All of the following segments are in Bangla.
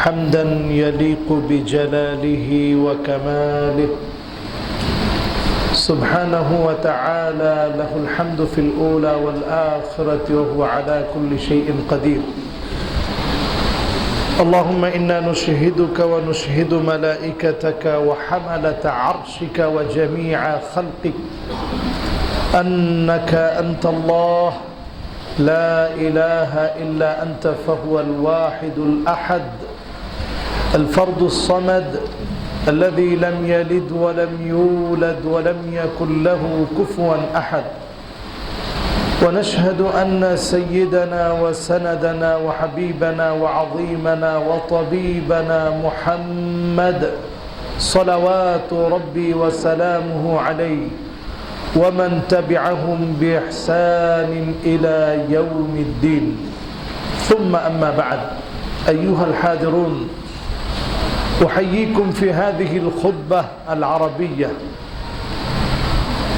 حمدا يليق بجلاله وكماله. سبحانه وتعالى له الحمد في الأولى والآخرة وهو على كل شيء قدير. اللهم إنا نشهدك ونشهد ملائكتك وحملة عرشك وجميع خلقك. أنك أنت الله. لا إله إلا أنت فهو الواحد الأحد. الفرد الصمد الذي لم يلد ولم يولد ولم يكن له كفوا أحد. ونشهد أن سيدنا وسندنا وحبيبنا وعظيمنا وطبيبنا محمد صلوات ربي وسلامه عليه ومن تبعهم بإحسان إلى يوم الدين. ثم أما بعد أيها الحاضرون أحييكم في هذه الخطبة العربية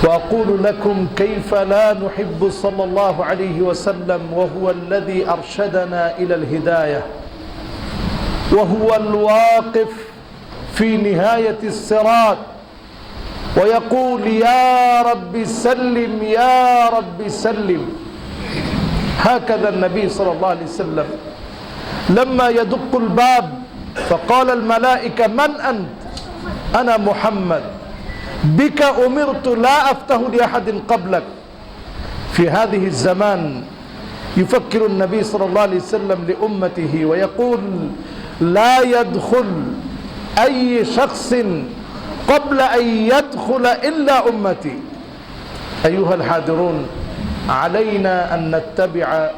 وأقول لكم كيف لا نحب صلى الله عليه وسلم وهو الذي أرشدنا إلى الهداية وهو الواقف في نهاية الصراط ويقول يا رب سلم يا رب سلم. هكذا النبي صلى الله عليه وسلم. لما يدق الباب فقال الملائكة من أنت? أنا محمد. بك أمرت لا افتح لأحد قبلك. في هذه الزمان يفكر النبي صلى الله عليه وسلم لأمته ويقول لا يدخل أي شخص قبل أن يدخل إلا أمتي. أيها الحاضرون علينا أن نتبع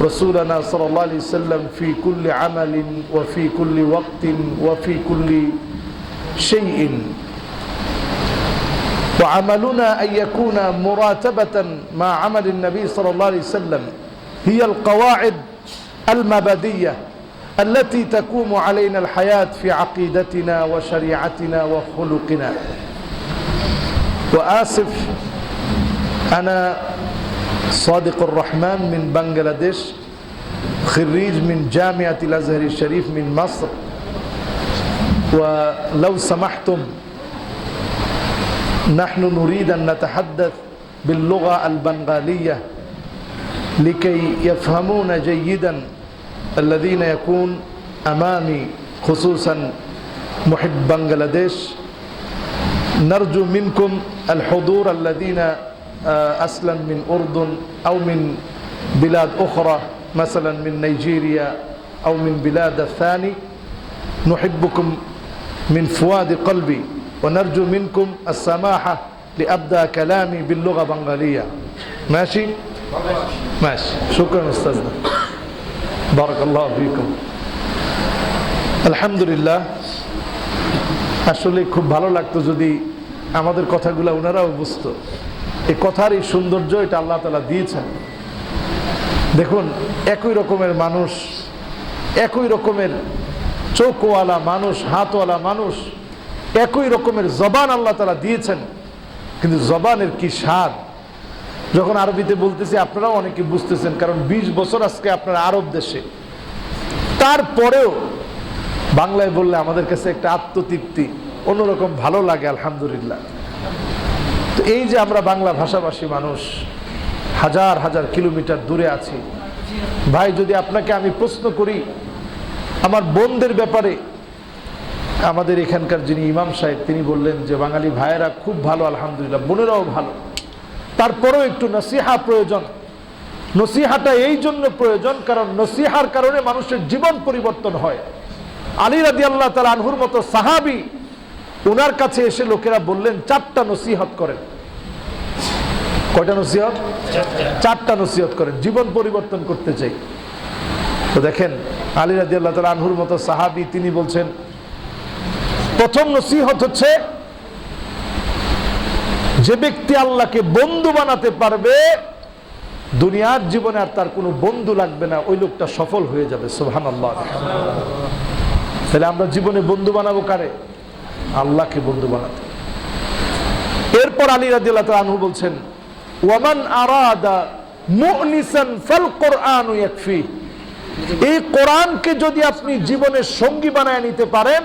رسولنا صلى الله عليه وسلم في كل عمل وفي كل وقت وفي كل شيء. وعملنا أن يكون مراتبة مع عمل النبي صلى الله عليه وسلم. هي القواعد المبادية التي تقوم علينا الحياة في عقيدتنا وشريعتنا وخلقنا. وآسف أنا صادق الرحمن من بنغلاديش خريج من جامعة الأزهر الشريف من مصر. ولو سمحتم نحن نريد أن نتحدث باللغة البنغالية لكي يفهمون جيدا الذين يكون أمامي خصوصا محب بنغلاديش. نرجو منكم الحضور الذين اصلا من اردن او من بلاد اخرى مثلا من نيجيريا او من بلاد الثاني نحبكم من فؤاد قلبي ونرجو منكم السماحة لأبدأ كلامي باللغة بنغالية ماشي؟ ماشي شكرا أستاذنا بارك الله فيكم আলহামদুলিল্লাহ আসলে খুব ভালো লাগতো যদি আমাদের কথাগুলো ওনারাও বুঝতো এই কথার এই সৌন্দর্য এটা আল্লাহ তালা দিয়েছেন। দেখুন, একই রকমের মানুষ, একই রকমের চোখওয়ালা মানুষ, হাতওয়ালা মানুষ, একই রকমের জবান আল্লাহ তালা দিয়েছেন। কিন্তু জবানের কি স্বাদ? যখন আরবিতে বলতেছি, আপনারাও অনেকে বুঝতেছেন, কারণ ২০ বছর আজকে আপনার আরব দেশে। তারপরেও বাংলায় বললে আমাদের কাছে একটা আত্মতৃপ্তি, অন্যরকম ভালো লাগে, আলহামদুলিল্লাহ। তো এই যে আমরা বাংলা ভাষাভাষী মানুষ, হাজার হাজার কিলোমিটার দূরে আছি, ভাই যদি আপনাকে আমি প্রশ্ন করি, আমার বোনদের ব্যাপারে, আমাদের এখানকার যিনি ইমাম সাহেব, তিনি বললেন যে বাঙালি ভাইয়েরা খুব ভালো, আলহামদুলিল্লাহ, বোনেরাও ভালো। তারপরেও একটু নসিহা প্রয়োজন। নসিহাটা এই জন্য প্রয়োজন, কারণ নসিহার কারণে মানুষের জীবন পরিবর্তন হয়। আলী রাদি আল্লাহ তালা আনহুর মতো সাহাবি ওনার কাছে এসে লোকেরা বললেন চারটা নসিহত করেন। কয়টা নসিহত? চারটা। নসিহত করেন জীবন পরিবর্তন করতে চাই। তো দেখেন আলী রাদি আল্লাহ তালা আনহুর মতো সাহাবি তিনি বলছেন প্রথম নসিহত হচ্ছে যে ব্যক্তি আল্লাহকে বন্ধু বানাতে পারবে দুনিয়ার জীবনে আর তার কোনো বন্ধু লাগবে না ওই লোকটা সফল হয়ে যাবে। সোহান আল্লাহ তাহলে আমরা জীবনে বন্ধু বানাবো কারে? আল্লাহকে বন্ধু বানাতে। এরপর আলী রাদিল্লাহ আনহু বলছেন ওয়ামান আরাদা মুনিসান ফাল কোরআন ইয়াকফি। এই কোরআনকে যদি আপনি জীবনের সঙ্গী বানায় নিতে পারেন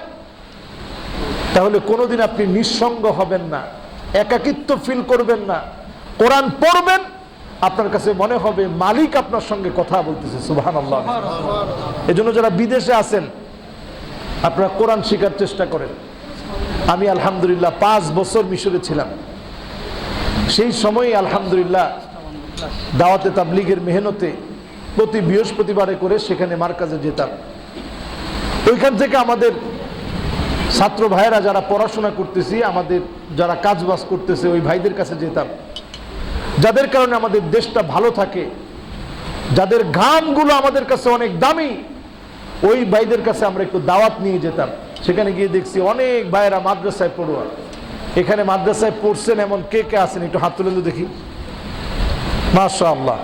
তাহলে কোনোদিন আপনি নিঃসঙ্গ হবেন না একাকিত্ব ফিল করবেন না। কোরআন পড়বেন আপনার কাছে মনে হবে মালিক আপনার সঙ্গে কথা বলতেছে সুবহান আল্লাহ এজন্য যারা বিদেশে আছেন আপনারা কোরআন শেখার চেষ্টা করেন। আমি আলহামদুলিল্লাহ পাঁচ বছর মিশরে ছিলাম। সেই সময় আলহামদুলিল্লাহ দাওয়াতে তাবলিগের মেহনতে প্রতি বৃহস্পতিবারে করে সেখানে মার্কাজে যেতাম। ওইখান থেকে আমাদের ছাত্র ভাইয়েরা যারা পড়াশোনা করতেছি, আমাদের যারা কাজবাজ করতেছে, ওই ভাইদের কাছে যেতাম। যাদের কারণে আমাদের দেশটা ভালো থাকে, যাদের ঘামগুলো আমাদের কাছে অনেক দামি, ওই ভাইদের কাছে আমরা একটু দাওয়াত নিয়ে যেতাম। সেখানে গিয়ে দেখছি অনেক ভাইয়েরা মাদ্রাসায় পড়ুয়া। এখানে মাদ্রাসায় পড়ছেন এমন কে কে আছেন একটু হাত তুলে তো দেখি। মাশা আল্লাহ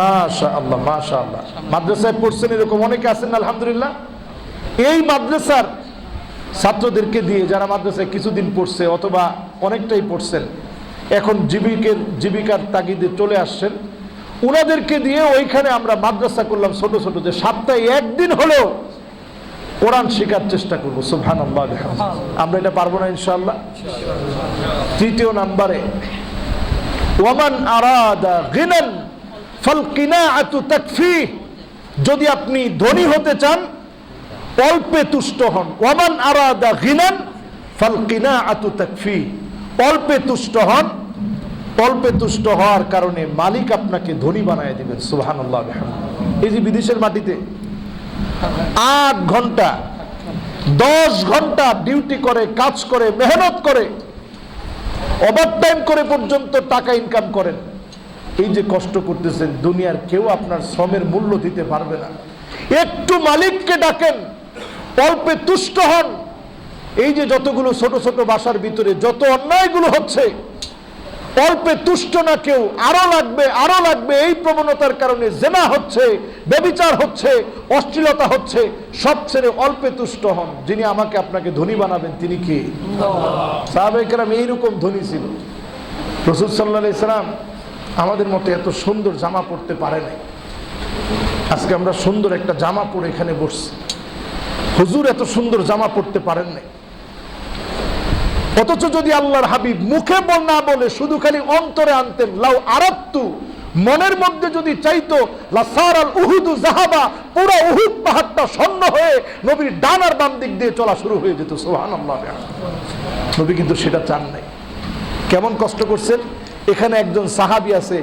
মাশা আল্লাহ মাশা আল্লাহ মাদ্রাসায় পড়ছেন এরকম অনেকে আছেন, আলহামদুলিল্লাহ। এই মাদ্রাসার ছাত্রদেরকে দিয়ে যারা মাদ্রাসায় কিছুদিন পড়ছে অথবা অনেকটাই পড়ছেন, এখন জীবিকের, জীবিকার তাগিদে চলে আসছেন, উনাদেরকে দিয়ে ওইখানে আমরা মাদ্রাসা করলাম ছোট ছোট যে সপ্তাহে একদিন হলেও কোরআন শেখার চেষ্টা করব সুবহান আমরা এটা পারব না ইনশাল্লাহ তৃতীয় নাম্বারে, ওয়ামান আরাদা গিনান ফাল কিনাআতু তাকফি যদি আপনি ধনী হতে চান, অল্পে তুষ্ট হন। ওয়ামান আরাদা গিনান ফাল কিনাআতু তাকফি অল্পে তুষ্ট হন, অল্পে তুষ্ট হওয়ার কারণে মালিক আপনাকে ধনী বানায় দিবেন, সুবহানাল্লাহ এই যে বিদেশের মাটিতে আট ঘণ্টা, দশ ঘণ্টা ডিউটি করে, কাজ করে, মেহনত করে ওভার টাইম করে পর্যন্ত টাকা ইনকাম করেন। এই যে কষ্ট করতেছেন, দুনিয়ার কেউ আপনার শ্রমের মূল্য দিতে পারবে না। একটু মালিককে ডাকেন, অল্পে তুষ্ট হন। এই যে যতগুলো ছোট ছোট বাসার ভিতরে যত অন্যায়গুলো হচ্ছে অল্পে তুষ্ট না কেউ, আরও লাগবে আরও লাগবে, এই প্রবণতার কারণে জেনা হচ্ছে, বেবিচার হচ্ছে, অশ্লীলতা হচ্ছে, সব ছেড়ে অল্পে তুষ্ট হন, যিনি আমাকে আপনাকে ধনী বানাবেন, তিনি কে? সাহাবাইকেরাম এইরকম ধনী ছিল। রসুল সাল্লাহ ইসলাম আমাদের মতো এত সুন্দর জামা পরতে পারে নাই। আজকে আমরা সুন্দর একটা জামা পরে এখানে বসছি। হুজুর এত সুন্দর জামা পরতে পারেন নাই। অথচ যদি আল্লাহর হাবিব মুখে না বলে শুধু খালি অন্তরে আনতেন লাউ আরাত্তু মনের মধ্যে যদি চাইতো লাসার আল উহুদু জাহাবা পুরো উহুদ পাহাড়টা স্বর্ণ হয়ে নবীর ডানার বাম দিক দিয়ে চলা শুরু হয়ে যেত সোহান আল্লাহ নবী কিন্তু সেটা চান নাই। কেমন কষ্ট করছেন? এখানে একজন সাহাবি আছে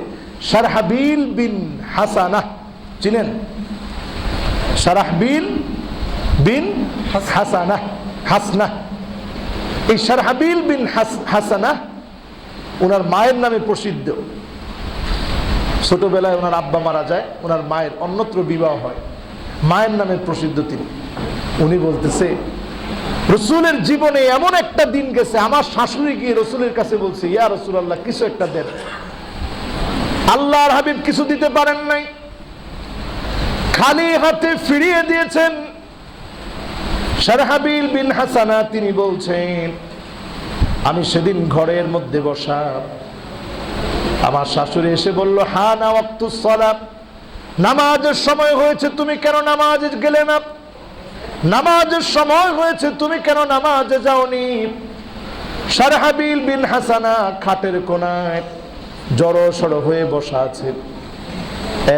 সারহাবিল বিন হাসানা। চিনেন? সারাহবিল বিন হাসানা, হাসনা। এই সারহাবিল বিন হাসানা ওনার মায়ের নামে প্রসিদ্ধ। ছোটবেলায় ওনার আব্বা মারা যায় ওনার মায়ের অন্যত্র বিবাহ হয়। মায়ের নামে প্রসিদ্ধ তিনি। উনি বলতেছে, রসুলের জীবনে এমন একটা দিন গেছে, আমার শাশুড়ি গিয়ে রসুলের কাছে বলছে, ইয়া রসুল আল্লাহ কিছু একটা দেন। আল্লাহর হাবিব কিছু দিতে পারেন নাই। খালি হাতে ফিরিয়ে দিয়েছেন সারহাবিল বিন হাসানা, তিনি বলছেন, আমি সেদিন ঘরের মধ্যে বসা, আমার শাশুড়ি এসে বলল হা না নামাজের সময় হয়েছে, তুমি কেন নামাজে গেলে না? নামাজের সময় হয়েছে, তুমি কেন নামাজে যাওনি? সারহাবিল বিন হাসানা খাটের কোনায় জড়ো সড়ো হয়ে বসা আছে।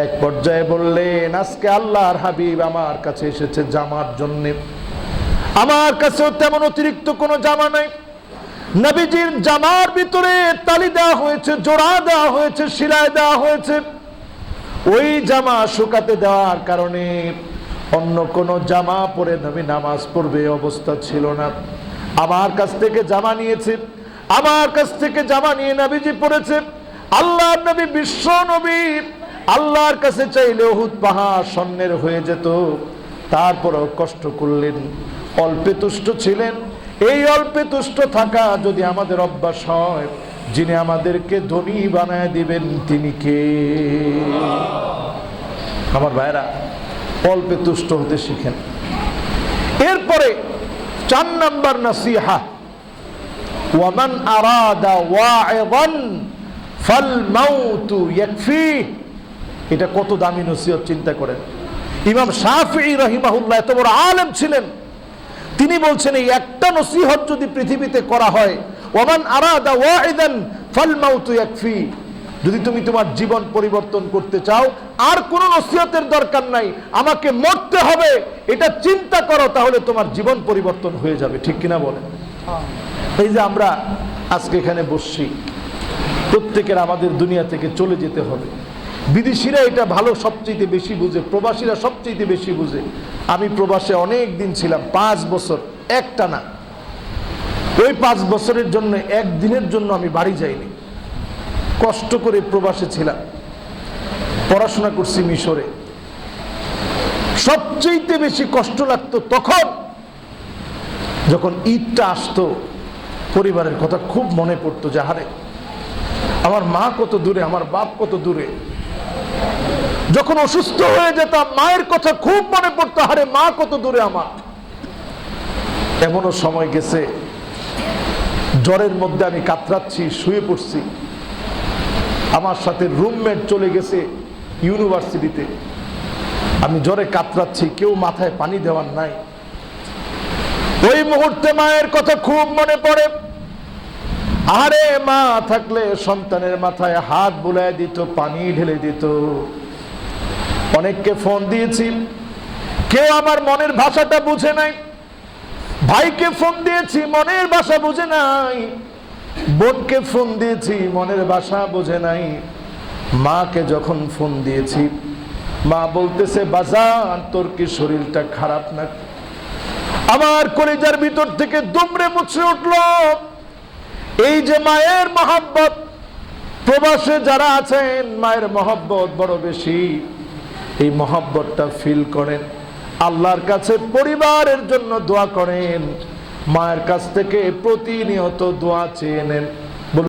এক পর্যায়ে বললেন, আজকে আল্লাহর হাবিব আমার কাছে এসেছে জামার জন্যে। আমার কাছেও তেমন অতিরিক্ত কোনো জামা নাই। নবীজির জামার ভিতরে তালি দেওয়া হয়েছে, জোড়া দেওয়া হয়েছে শিলায় দেওয়া হয়েছে। ওই জামা শুকাতে দেওয়ার কারণে অন্য কোন জামা পরে নবী নামাজ পড়বে অবস্থা ছিল না। আমার কাছ থেকে জামা নিয়েছে, আমার কাছ থেকে জামা নিয়ে নবীজি পড়েছে। আল্লাহ নবী বিশ্ব নবী, আল্লাহর কাছে চাইলে ওহুদ পাহাড় স্বর্ণের হয়ে যেত। তারপরও কষ্ট করলেন। অল্পে তুষ্ট ছিলেন। এই অল্পে তুষ্ট থাকা যদি আমাদের অভ্যাস হয়, যিনি আমাদেরকে ধনী বানায় দিবেন, তিনি কে? আমার ভাইরা অল্পে তুষ্ট হতে শিখেন। এরপরে চার নাম্বার নাসিহা, ওয়ামান আরাদা ওয়াইদান ফাল মাউতু ইয়াকফি। এটা কত দামি নসিহত, চিন্তা করেন। ইমাম শাফি রহিমাহুল্লাহ এত বড় আলেম ছিলেন। তিনি বলছেন এই একটা নসিহত যদি পৃথিবীতে করা হয় ওমান আরাদা ওয়াইদান ফাল মাউতু ইয়াকফি। যদি তুমি তোমার জীবন পরিবর্তন করতে চাও আর কোন নসিহতের দরকার নাই আমাকে মরতে হবে এটা চিন্তা করো তাহলে তোমার জীবন পরিবর্তন হয়ে যাবে। ঠিক কিনা বলে এই যে আমরা আজকে এখানে বসছি প্রত্যেকের আমাদের দুনিয়া থেকে চলে যেতে হবে। বিদেশিরা এটা ভালো সবচেয়ে বেশি বুঝে, প্রবাসীরা সবচেয়ে বেশি বুঝে। আমি প্রবাসে অনেক দিন ছিলাম, পাঁচ বছর একটা না ওই পাঁচ বছরের জন্য একদিনের জন্য আমি বাড়ি যাইনি। কষ্ট করে প্রবাসে ছিলাম। পড়াশোনা করছি মিশরে। সবচেয়ে বেশি কষ্ট লাগতো তখন, যখন ঈদটা আসতো, পরিবারের কথা খুব মনে পড়তো যাহারে আমার মা কত দূরে, আমার বাপ কত দূরে? যখন অসুস্থ হয়ে যেতাম, মায়ের কথা খুব মনে পড়তো হারে মা কত দূরে আমার? এমনও সময় গেছে, জ্বরের মধ্যে আমি কাতরাচ্ছি, শুয়ে পড়ছি। আমার সাথে রুমমেট চলে গেছে ইউনিভার্সিটিতে। আমি জ্বরে কাতরাচ্ছি, কেউ মাথায় পানি দেওয়ার নাই। ওই মুহূর্তে মায়ের কথা খুব মনে পড়ে আরে মা থাকলে সন্তানের মাথায় হাত বুলায় দিত, পানি ঢেলে দিত। অনেককে ফোন দিয়েছি। কেউ আমার মনের ভাষাটা বুঝে নাই। ভাইকে ফোন দিয়েছি, মনের ভাষা বুঝে নাই। বোনকে ফোন দিয়েছি, মনের ভাষা বুঝে নাই। মাকে যখন ফোন দিয়েছি, মা বলতেছে, বাজান, তোর কি শরীরটা খারাপ না? আমার কলিজার ভিতর থেকে দুমড়ে মুছে উঠল। এই যে মায়ের মহাব্বত, প্রবাসে যারা আছেন, মায়ের মহব্বত বড় বেশি। এই মহাব্বতটা ফিল করেন, আল্লাহর কাছে পরিবারের জন্য দোয়া করেন, মায়ের কাছ থেকে প্রতিনিয়ত দোয়া চেয়ে নেন।